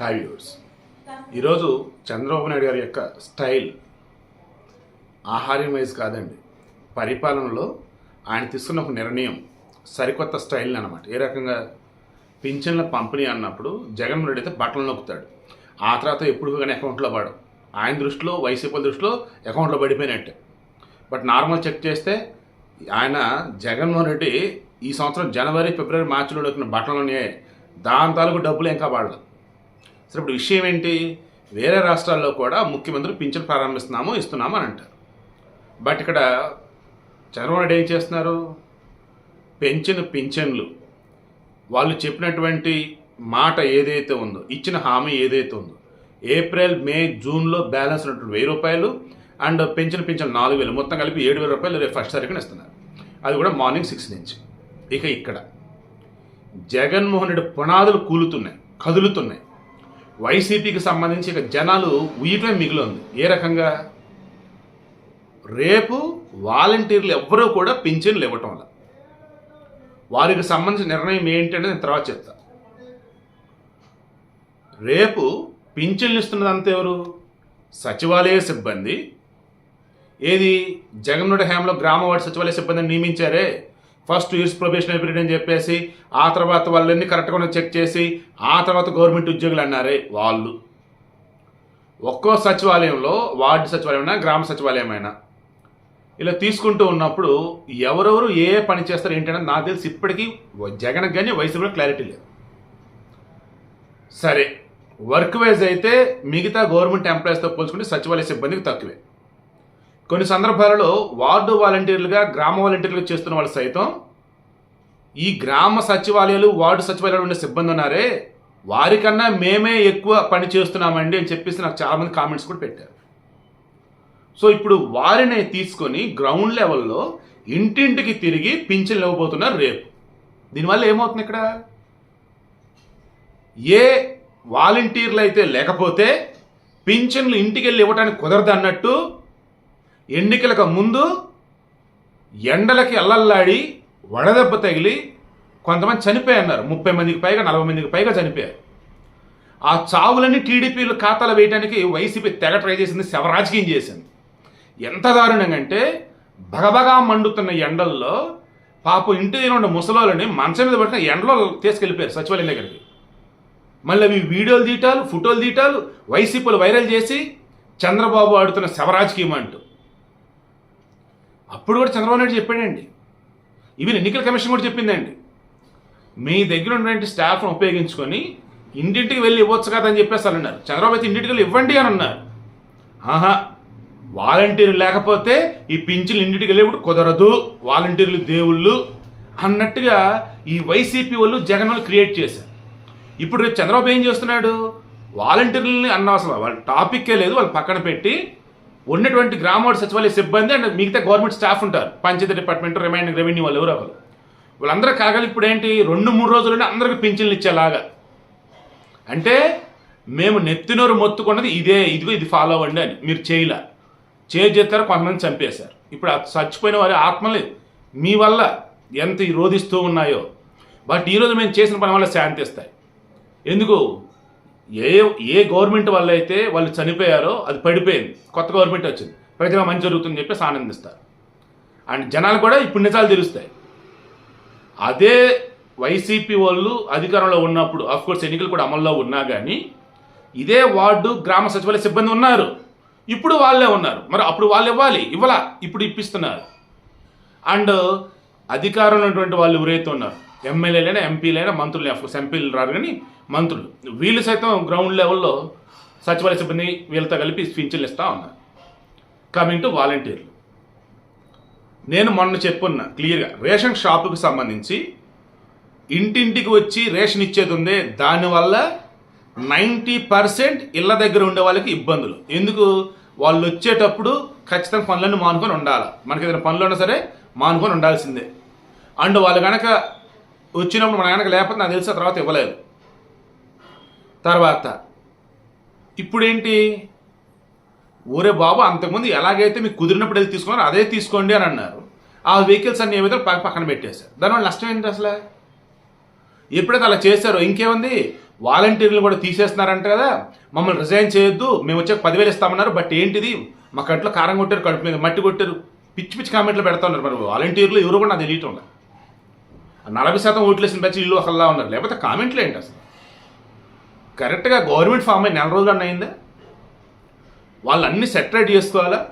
Hi viewers. ఈరోజు చంద్రబాబు నాయుడు గారి యొక్క స్టైల్ ఆహార్యం వైజ్ కాదండి. పరిపాలనలో ఆయన తీసుకున్న ఒక నిర్ణయం సరికొత్త స్టైల్ అనమాట ఏ రకంగా? పింఛన్ల పంపిణీ అన్నప్పుడు జగన్మోహన్ రెడ్డి అయితే బట్టలు నొక్కుతాడు. ఆ తర్వాత ఎప్పుడు కానీ అకౌంట్లో పడవు ఆయన దృష్టిలో వైసీపీ దృష్టిలో అకౌంట్లో పడిపోయినట్టే. బట్ నార్మల్ చెక్ చేస్తే ఆయన జగన్మోహన్ రెడ్డి ఈ సంవత్సరం జనవరి ఫిబ్రవరి మార్చిలో బట్టలు బట్టలని దాని తాలూకు డబ్బులు ఇంకా పడలేదు సరే ఇప్పుడు విషయం ఏంటి? వేరే రాష్ట్రాల్లో కూడా ముఖ్యమంత్రి పింఛన్ ప్రారంభిస్తున్నాము ఇస్తున్నాము అని అంటారు. బట్ ఇక్కడ చంద్రబాబు నాయుడు ఏం చేస్తున్నారు? పెంచిన పింఛన్లు. వాళ్ళు చెప్పినటువంటి మాట ఏదైతే ఉందో ఇచ్చిన హామీ ఏదైతే ఉందో ఏప్రిల్ మే జూన్లో బ్యాలెన్స్ ఉన్నటువంటి వెయ్యి రూపాయలు అండ్ పెంచిన పింఛన్ నాలుగు వేలు. మొత్తం కలిపి ఏడు వేల రూపాయలు రేపు ఫస్ట్ తారీఖున ఇస్తున్నారు. అది కూడా మార్నింగ్ సిక్స్ నుంచి. ఇక ఇక్కడ జగన్మోహన్ రెడ్డి పునాదులు కూలుతున్నాయి కదులుతున్నాయి. వైసీపీకి సంబంధించి ఇక జనాలు ఉయ్యటమే మిగిలింది. ఏ రకంగా? రేపు వాలంటీర్లు ఎవ్వరూ కూడా పింఛన్లు ఇవ్వటం వల్ల. వారికి సంబంధించిన నిర్ణయం ఏంటి అనేది నేను తర్వాత చెప్తా. రేపు పింఛన్లు ఇస్తున్నదంతా ఎవరు? సచివాలయ సిబ్బంది. ఏది? జగన్నుడి హయాంలో గ్రామవాడి సచివాలయ సిబ్బందిని నియమించారే? ఫస్ట్ ఇయర్స్ ప్రొబేషనరీ పీరియడ్ అని చెప్పేసి ఆ తర్వాత వాళ్ళని కరెక్ట్గా చెక్ చేసి ఆ తర్వాత గవర్నమెంట్ ఉద్యోగులు అన్నారే వాళ్ళు. ఒక్కో సచివాలయంలో వార్డు సచివాలయమైనా గ్రామ సచివాలయమైనా. ఇలా తీసుకుంటూ ఉన్నప్పుడు ఎవరెవరు ఏ పని చేస్తారు ఏంటనేది నాకు తెలిసి ఇప్పటికీ జగన్ కానీ వైసీపీలో క్లారిటీ లేదు. సరే వర్క్ వైజ్ అయితే మిగతా గవర్నమెంట్ ఎంప్లాయీస్తో పోల్చుకుంటే సచివాలయ సిబ్బందికి తక్కువే. కొన్ని సందర్భాలలో వార్డు వాలంటీర్లుగా గ్రామ వాలంటీర్లుగా చేస్తున్న వాళ్ళు సైతం ఈ గ్రామ సచివాలయాలు వార్డు సచివాలయాలు ఉండే సిబ్బంది ఉన్నారే వారికన్నా మేమే ఎక్కువ పని చేస్తున్నామండి అని చెప్పేసి నాకు చాలామంది కామెంట్స్ కూడా పెట్టారు. సో ఇప్పుడు వారిని తీసుకొని గ్రౌండ్ లెవెల్లో ఇంటింటికి తిరిగి పింఛన్లు ఇవ్వబోతున్నారు రేపు. దీనివల్ల ఏమవుతుంది ఇక్కడ? ఏ వాలంటీర్లు అయితే లేకపోతే పింఛన్లు ఇంటికి వెళ్ళి ఇవ్వడానికి కుదరదు అన్నట్టు ఎన్నికలకు ముందు ఎండలకి అల్లల్లాడి వడదెబ్బ తగిలి కొంతమంది చనిపోయారు ముప్పై మందికి పైగా నలభై మందికి పైగా చనిపోయారు. ఆ చావులన్నీ టీడీపీలు ఖాతాలు వేయడానికి వైసీపీ తెగ ట్రై చేసింది శవరాజకీయం చేసింది. ఎంత దారుణంగా అంటే భగభగా మండుతున్న ఎండల్లో పాపం ఇంటి దగ్గర ఉన్న ముసలోళ్ళని మంచం మీద పట్టిన ఎండలో తీసుకెళ్ళిపోయారు సచివాలయం దగ్గరికి. మళ్ళీ అవి వీడియోలు తీయటాలు ఫోటోలు తీయటాలు వైసీపీలు వైరల్ చేసి చంద్రబాబు ఆడుతున్న శవరాజకీయం అంటూ. అప్పుడు కూడా చంద్రబాబు నాయుడు చెప్పాడండి. ఈవెన్ ఎన్నికల కమిషన్ కూడా చెప్పిందండి. మీ దగ్గర ఉన్నటువంటి స్టాఫ్ను ఉపయోగించుకొని ఇంటింటికి వెళ్ళి ఇవ్వచ్చు కదా అని చెప్పేసి అన్నారు. చంద్రబాబు అయితే ఇంటింటికి వెళ్ళి ఇవ్వండి అని అన్నారు. ఆహా వాలంటీర్లు లేకపోతే ఈ పింఛన్లు ఇంటికి వెళ్ళేప్పుడు కుదరదు వాలంటీర్లు దేవుళ్ళు అన్నట్టుగా ఈ వైసీపీ వాళ్ళు జగన్ వాళ్ళు క్రియేట్ చేశారు. ఇప్పుడు రేపు చంద్రబాబు ఏం చేస్తున్నాడు? వాలంటీర్లని అన్న అసలు వాళ్ళ టాపిక్కే లేదు వాళ్ళు పక్కన పెట్టి ఉన్నటువంటి గ్రామ సచివాలయ సిబ్బంది అండ్ మిగతా గవర్నమెంట్ స్టాఫ్ ఉంటారు. పంచాయతీ డిపార్ట్మెంట్ రిమైనింగ్ రెవెన్యూ వాళ్ళు ఎవరో ఒకరు. వాళ్ళందరూ కాగలి ఇప్పుడు ఏంటి? రెండు మూడు రోజుల్లోనే అందరికి పింఛన్లు ఇచ్చేలాగా. అంటే మేము నెత్తినోరు మొత్తుకున్నది ఇదే ఇదిగో ఇది ఫాలో అవ్వండి అని మీరు చేయలే. చేస్తారు కొంతమంది చంపేశారు. ఇప్పుడు చచ్చిపోయిన వారి ఆత్మలు మీ వల్ల ఎంత ఈ రోధిస్తూ ఉన్నాయో. బట్ ఈరోజు మేము చేసిన పని వల్ల శాంతిస్తాయి ఎందుకు? ఏ ఏ గవర్నమెంట్ వల్ల అయితే వాళ్ళు చనిపోయారో అది పడిపోయింది. కొత్త గవర్నమెంట్ వచ్చింది. ప్రజలకు మంచి జరుగుతుందని చెప్పేసి ఆనందిస్తారు. అండ్ జనాలు కూడా ఇప్పుడు నిజాలు తెలుస్తాయి. అదే వైసీపీ వాళ్ళు అధికారంలో ఉన్నప్పుడు కోర్స్ ఎన్నికలు కూడా అమల్లో ఉన్నా కానీ ఇదే వార్డు గ్రామ సచివాలయ సిబ్బంది ఉన్నారు. ఇప్పుడు వాళ్ళే ఉన్నారు. మరి అప్పుడు వాళ్ళు ఇవ్వాలి. ఇవ్వాల. ఇప్పుడు ఇప్పిస్తున్నారు. అండ్ అధికారంలో ఉన్నటువంటి వాళ్ళు ఎవరైతే ఉన్నారు ఎమ్మెల్యేలైనా ఎంపీలైనా మంత్రులు అఫ్కోర్స్ ఎంపీలు రారు కానీ మంత్రులు. వీళ్ళు సైతం గ్రౌండ్ లెవెల్లో సచివాలయ సిబ్బంది వీళ్ళతో కలిపి స్పీచ్లు ఇస్తూ ఉన్నారు. కమింగ్ టు వాలంటీర్లు నేను మొన్న చెప్పున్నా క్లియర్గా రేషన్ షాపుకి సంబంధించి ఇంటింటికి వచ్చి రేషన్ ఇచ్చేది ఉందే దానివల్ల నైంటీ పర్సెంట్ ఇళ్ళ దగ్గర ఉండే వాళ్ళకి ఇబ్బందులు. ఎందుకు? వాళ్ళు వచ్చేటప్పుడు ఖచ్చితంగా పనులను మానుకొని ఉండాలి? మనకి ఏదైనా పనులు ఉన్నా సరే మానుకొని ఉండాల్సిందే. అండ్ వాళ్ళు కనుక వచ్చినప్పుడు మన కనుక లేకపోతే నాకు తెలిసిన తర్వాత ఇవ్వలేదు. తర్వాత ఇప్పుడేంటి? ఊరే బాబు అంతకుముందు ఎలాగైతే మీకు కుదిరినప్పుడు వెళ్ళి తీసుకున్నారో అదే తీసుకోండి అని అన్నారు. ఆ వెహికల్స్ అన్ని ఏవైతే పక్క- పక్కన పెట్టేశారు. దానివల్ల నష్టం ఏంటి అసలు? ఎప్పుడైతే అలా చేశారో ఇంకేముంది? వాలంటీర్లు కూడా తీసేస్తున్నారంట కదా. మమ్మల్ని రిజైన్ చేయొద్దు. మేము వచ్చాక పదివేలు ఇస్తామన్నారు. బట్ ఏంటిది? మా కంట్లో కారం కొట్టారు కడుపు మీద మట్టి కొట్టారు. పిచ్చి పిచ్చి కామెంట్లు పెడతా ఉన్నారు మరి వాలంటీర్లు. ఎవరు కూడా నాకు తెలియటం నలభై శాతం ఓట్లు వేసిన బ్యాచ్ ఇల్లు అసలులా ఉన్నారు. లేకపోతే కామెంట్లు ఏంటి అసలు? కరెక్ట్గా గవర్నమెంట్ ఫామ్ అయి నెల రోజులు అన్న అయిందా? వాళ్ళు అన్ని సెటరేట్ చేసుకోవాలా?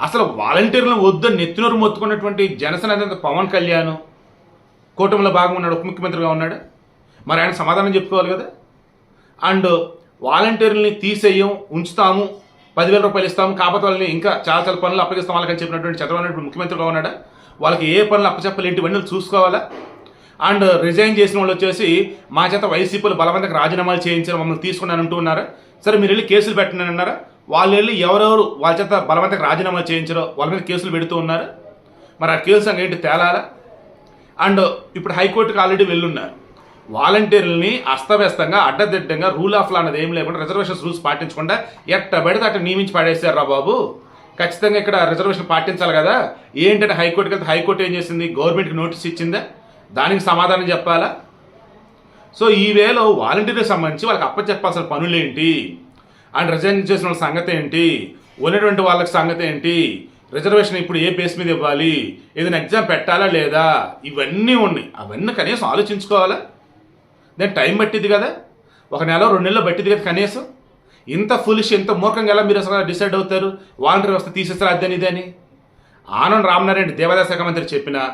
అసలు వాలంటీర్లను వద్దు నెత్తినూరు మొత్తుకున్నటువంటి జనసేన అధినేత పవన్ కళ్యాణ్ కూటమిలో భాగంగా ఉన్నాడు ఉప ముఖ్యమంత్రిగా ఉన్నాడు. మరి ఆయన సమాధానం చెప్పుకోవాలి కదా? అండ్ వాలంటీర్లని తీసేయం ఉంచుతాము పదివేల రూపాయలు ఇస్తాము కాకపోతే వాళ్ళని ఇంకా చాలా చాలా పనులు అప్పగిస్తాం వాళ్ళకని చెప్పినటువంటి చంద్రబాబు నాయుడు ముఖ్యమంత్రిగా ఉన్నాడా? వాళ్ళకి ఏ పనులు అప్పచెప్పాలి చూసుకోవాలా? అండ్ రిజైన్ చేసిన వాళ్ళు వచ్చేసి మా చేత వైసీపీలు బలవంతంగా రాజీనామాలు చేయించారు మమ్మల్ని తీసుకున్నాను అంటూ ఉన్నారా? సరే మీరు వెళ్ళి కేసులు పెట్టండి అన్నారా? వాళ్ళు వెళ్ళి ఎవరెవరు వాళ్ళ చేత బలవంతంగా రాజీనామాలు చేయించారో వాళ్ళ మీద కేసులు పెడుతూ ఉన్నారు? మరి ఆ కేసు సంగతి ఏంటి? తేలాలా? అండ్ ఇప్పుడు హైకోర్టుకి ఆల్రెడీ వెళ్ళున్నారు. వాలంటీర్లని అస్తవ్యస్తంగా అడ్డదిడ్డంగా రూల్ ఆఫ్ లా అనేది ఏం లేకుండా రిజర్వేషన్ రూల్స్ పాటించకుండా ఎట్ట పెడితే అట్ట నియమించి పడేశారా రా బాబు. ఖచ్చితంగా ఇక్కడ రిజర్వేషన్ పాటించాలి కదా. ఏంటంటే హైకోర్టుకి వెళ్తే హైకోర్టు ఏం చేసింది? గవర్నమెంట్కి నోటీస్ ఇచ్చిందా? దానికి సమాధానం చెప్పాలా? సో ఈ వేలో వాలంటీర్కి సంబంధించి వాళ్ళకి అప్పచెప్పాల్సిన పనులు ఏంటి అండ్ రిజైన్ చేసిన వాళ్ళ సంగతి ఏంటి ఉన్నటువంటి వాళ్ళకి సంగతి ఏంటి రిజర్వేషన్ ఇప్పుడు ఏ బేస్ మీద ఇవ్వాలి? ఏదైనా ఎగ్జామ్ పెట్టాలా లేదా? ఇవన్నీ ఉన్నాయి. అవన్నీ కనీసం ఆలోచించుకోవాలా? దాని టైం పట్టింది కదా? ఒక నెల రెండు నెలలు పట్టింది కదా కనీసం? ఇంత ఫులిష్ ఇంత మూర్ఖంగా ఎలా మీరు అసలు డిసైడ్ అవుతారు? వాలంటీర్ వ్యవస్థ తీసేస్తారు అదని ఇదని? ఆనంద్ రామనారాయణ దేవాదాయ శాఖ మంత్రి చెప్పిన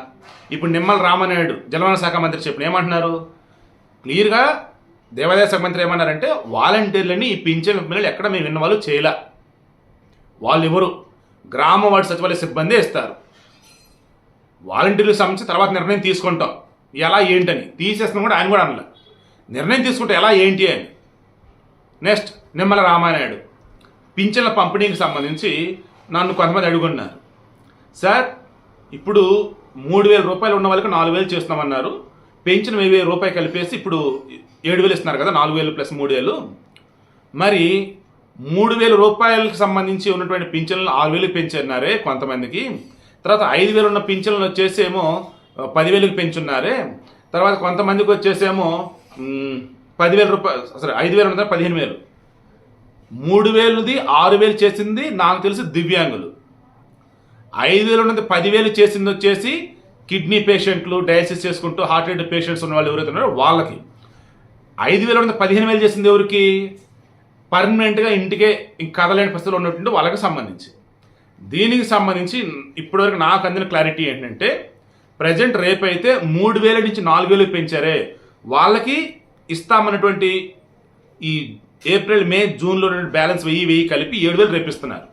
ఇప్పుడు నిమ్మల రామనాయుడు జలవన శాఖ మంత్రి చెప్పిన ఏమంటున్నారు? క్లియర్గా దేవాదాయ శాఖ మంత్రి ఏమన్నారంటే వాలంటీర్లని ఈ పింఛన్ పిల్లలు ఎక్కడ మేము విన్నవాళ్ళు చేయలే. వాళ్ళు ఎవరు గ్రామ వార్డు సచివాలయ సిబ్బంది ఇస్తారు. వాలంటీర్లకు సంబంధించి తర్వాత నిర్ణయం తీసుకుంటాం. ఎలా ఏంటని? తీసేస్తున్నాం కూడా ఆయన కూడా అనలే నిర్ణయం తీసుకుంటే ఎలా ఏంటి అని. నెక్స్ట్ నిమ్మల రామానాయుడు. పింఛన్ల పంపిణీకి సంబంధించి నన్ను కొంతమంది అడుగున్నారు. సార్ ఇప్పుడు మూడు వేల రూపాయలు ఉన్న వాళ్ళకి నాలుగు వేలు చేస్తున్నామన్నారు. పెంచిన వెయ్యి వెయ్యి రూపాయలు కలిపేసి ఇప్పుడు ఏడు వేలు ఇస్తున్నారు కదా నాలుగు వేలు ప్లస్ మూడు వేలు. మరి మూడు వేల రూపాయలకు సంబంధించి ఉన్నటువంటి పింఛన్లు ఆరు వేలకు పెంచున్నారే కొంతమందికి. తర్వాత ఐదు వేలు ఉన్న పింఛన్లు వచ్చేసి ఏమో పదివేలకు పెంచున్నారే. తర్వాత కొంతమందికి వచ్చేసేమో పదివేల రూపాయలు సరే ఐదు వేలు ఉన్నదా పదిహేను వేలు. మూడు వేలుది ఆరు వేలు చేసింది నాకు తెలిసి దివ్యాంగులు. ఐదు వేలు ఉన్నది పదివేలు చేసింది వచ్చేసి కిడ్నీ పేషెంట్లు డయాలసిస్ చేసుకుంటూ హార్ట్ రేట్ పేషెంట్స్ ఉన్న వాళ్ళు ఎవరైతే ఉన్నారో వాళ్ళకి. ఐదు వేలు ఉన్నది పదిహేను వేలు చేసింది ఎవరికి? పర్మనెంట్గా ఇంటికే ఇంక కదలేని పరిస్థితులు ఉన్నటువంటి వాళ్ళకి సంబంధించి. దీనికి సంబంధించి ఇప్పటివరకు నాకు అందిన క్లారిటీ ఏంటంటే ప్రజెంట్ రేపైతే మూడు వేల నుంచి నాలుగు వేలు పెంచారే. వాళ్ళకి ఇస్తామన్నటువంటి ఈ ఏప్రిల్ మే జూన్లో బ్యాలెన్స్ వెయ్యి వెయ్యి కలిపి ఏడు వేలు రేపిస్తున్నారు.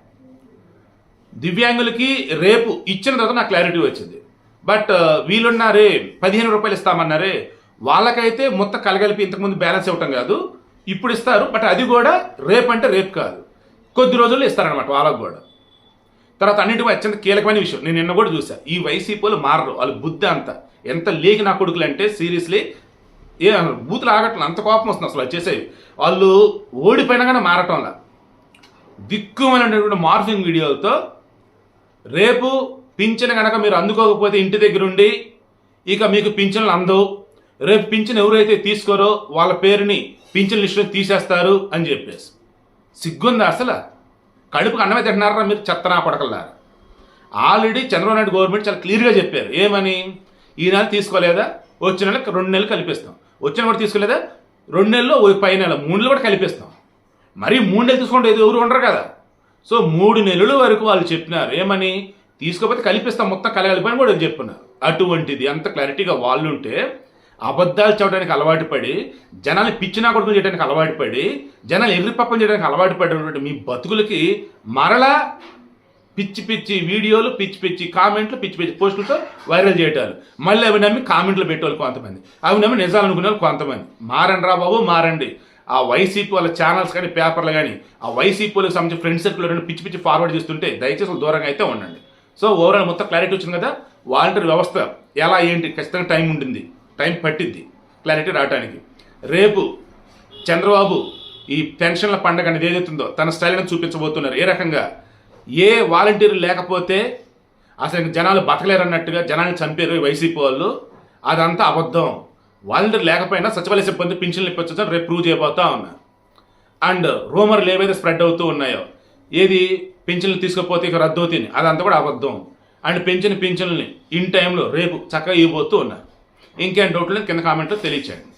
దివ్యాంగులకి రేపు ఇచ్చిన తర్వాత నాకు క్లారిటీ వచ్చింది. బట్ uh, వీళ్ళున్నారే పదిహేను రూపాయలు ఇస్తామన్నారే వాళ్ళకైతే మొత్తం కలగలిపి ఇంతకుముందు బ్యాలెన్స్ ఇవ్వటం కాదు. ఇప్పుడు ఇస్తారు బట్ అది కూడా రేపు అంటే రేపు కాదు. కొద్ది రోజుల్లో ఇస్తారనమాట వాళ్ళకు కూడా. తర్వాత అన్నింటికీ అత్యంత కీలకమైన విషయం నేను నిన్న కూడా చూసా ఈ వైసీపీలు మారరు వాళ్ళు బుద్ధి అంత. ఎంత లేకి నా కొడుకులు అంటే సీరియస్లీ ఏ బూతులు ఆగట్లేదు అంత కోపం వస్తుంది అసలు వచ్చేసేవి చేసేవి వాళ్ళు ఓడిపోయినా కానీ మారటంలా. దిక్కుమైనటువంటి మార్ఫింగ్ వీడియోలతో రేపు పింఛన్ కనుక మీరు అందుకోకపోతే ఇంటి దగ్గర ఉండి ఇక మీకు పింఛన్లు అందవు. రేపు పింఛన్ ఎవరైతే తీసుకోరో వాళ్ళ పేరుని పింఛన్ లిస్టులో తీసేస్తారు అని చెప్పేసి. సిగ్గుందా అసలు? కడుపుకు అన్నమే తింటున్నారా మీరు చెత్తనా కొడకల్లారా ఆల్రెడీ చంద్రబాబు నాయుడు గవర్నమెంట్ చాలా క్లియర్గా చెప్పారు. ఏమని? ఈ నెల తీసుకోలేదా? వచ్చిన నెల రెండు నెలలు కలిపిస్తాం. వచ్చిన కూడా తీసుకోలేదా? రెండు నెలలు పై నెల మూడు నెలలు కూడా కలిపిస్తాం. మరి మూడు నెలలు తీసుకుంటే ఏదో ఎవరు ఉండరు కదా. సో మూడు నెలల వరకు వాళ్ళు చెప్పినారు ఏమని? తీసుకోకపోతే కలిపిస్తాం మొత్తం కలగలిపని కూడా చెప్పున్నారు అటువంటిది అంత క్లారిటీగా వాళ్ళు ఉంటే అబద్ధాలు చెప్పడానికి అలవాటు పడి జనాన్ని పిచ్చినా కొడుకులు చేయడానికి అలవాటు పడి జనాలు ఎర్రిపప్పం చేయడానికి అలవాటు పడినటువంటి మీ బతుకులకి మరలా పిచ్చి పిచ్చి వీడియోలు పిచ్చి పిచ్చి కామెంట్లు పిచ్చి పిచ్చి పోస్టులతో వైరల్ చేయటాలు. మళ్ళీ అవి నమ్మి కామెంట్లు పెట్టేవాళ్ళు కొంతమంది. అవి నమ్మి నిజాలు అనుకునే వాళ్ళు కొంతమంది. మారండి రా బాబు మారండి. ఆ వైసీపీ వాళ్ళ ఛానల్స్ కానీ పేపర్లు కానీ ఆ వైసీపీలకు సంబంధించిన ఫ్రెండ్ సర్కిల్ రెండు పిచ్చి పిచ్చి ఫార్వర్డ్ చేస్తుంటే దయచేసి దూరంగా అయితే ఉండండి. సో ఓవరాల్ మొత్తం క్లారిటీ వచ్చింది కదా? వాలంటీర్ వ్యవస్థ ఎలా ఏంటి? ఖచ్చితంగా టైం ఉంటుంది. టైం పట్టిద్ది. క్లారిటీ రావడానికి రేపు చంద్రబాబు ఈ పెన్షన్ల పండగ అనేది ఏదైతుందో తన స్టైల్ని చూపించబోతున్నారు. ఏ రకంగా? ఏ వాలంటీర్లు లేకపోతే అసలు జనాలు బతకలేరు అన్నట్టుగా జనాన్ని చంపారు వైసీపీ వాళ్ళు. అదంతా అబద్ధం. వాలంటీర్ లేకపోయినా సచివాలయ సిబ్బంది పింఛన్లు ఇప్పించడం రేపు ప్రూవ్ చేయబోతా ఉన్నారు అండ్ రూమర్లు ఏవైతే స్ప్రెడ్ అవుతూ ఉన్నాయో ఏది పింఛన్లు తీసుకోకపోతే ఇక రద్దు అవుతుంది. అదంతా కూడా అబద్ధం. అండ్ పెంచిన పింఛన్లని ఇన్ టైంలో రేపు చక్కగా ఇవ్వబోతూ ఉన్నారు ఇంకేం డౌట్లు కింద కామెంట్లో తెలియచేయండి.